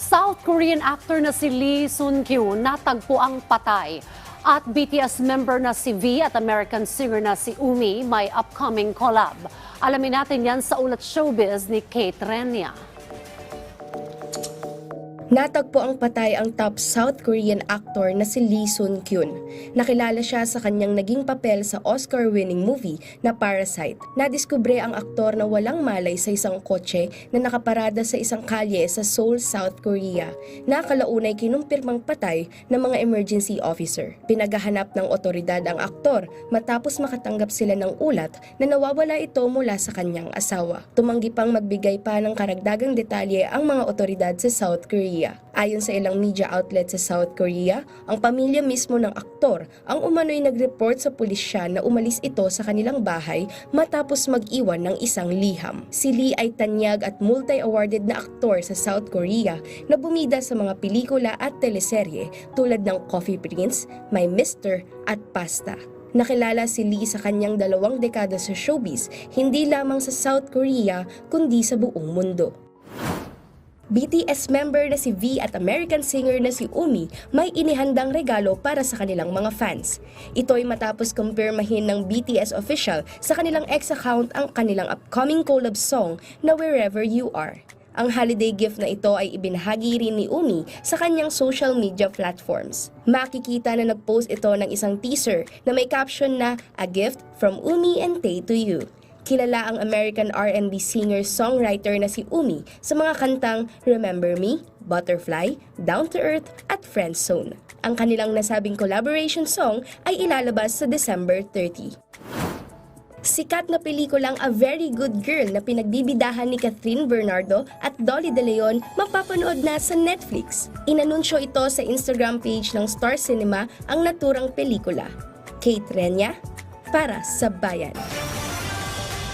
South Korean actor na si Lee Sun-kyun natagpo ang patay. At BTS member na si V at American singer na si Umi may upcoming collab. Alamin natin yan sa ulat showbiz ni Kate Renia. Natagpo ang patay ang top South Korean actor na si Lee Sun-kyun. Nakilala siya sa kanyang naging papel sa Oscar-winning movie na Parasite. Nadiskubre ang aktor na walang malay sa isang kotse na nakaparada sa isang kalye sa Seoul, South Korea. Nakalaunay kinumpirmang patay ng mga emergency officer. Pinagahanap ng otoridad ang aktor matapos makatanggap sila ng ulat na nawawala ito mula sa kanyang asawa. Tumanggi pang magbigay pa ng karagdagang detalye ang mga otoridad sa South Korea. Ayon sa ilang media outlet sa South Korea, ang pamilya mismo ng aktor ang umano'y nag-report sa pulisya na umalis ito sa kanilang bahay matapos mag-iwan ng isang liham. Si Lee ay tanyag at multi-awarded na aktor sa South Korea na bumida sa mga pelikula at teleserye tulad ng Coffee Prince, My Mister at Pasta. Nakilala si Lee sa kanyang dalawang dekada sa showbiz, hindi lamang sa South Korea kundi sa buong mundo. BTS member na si V at American singer na si Umi may inihandang regalo para sa kanilang mga fans. Ito ay matapos kumpirmahin ng BTS official sa kanilang ex account ang kanilang upcoming collab song na Wherever You Are. Ang holiday gift na ito ay ibinahagi rin ni Umi sa kanyang social media platforms. Makikita na nag-post ito ng isang teaser na may caption na A Gift from Umi and Tay to You. Kilala ang American R&B singer-songwriter na si Umi sa mga kantang Remember Me, Butterfly, Down to Earth at Friend Zone. Ang kanilang nasabing collaboration song ay ilalabas sa December 30. Sikat na pelikulang A Very Good Girl na pinagbibidahan ni Catherine Bernardo at Dolly De Leon mapapanood na sa Netflix. Inanunsyo ito sa Instagram page ng Star Cinema ang naturang pelikula. Kate Renya, para sa Bayan.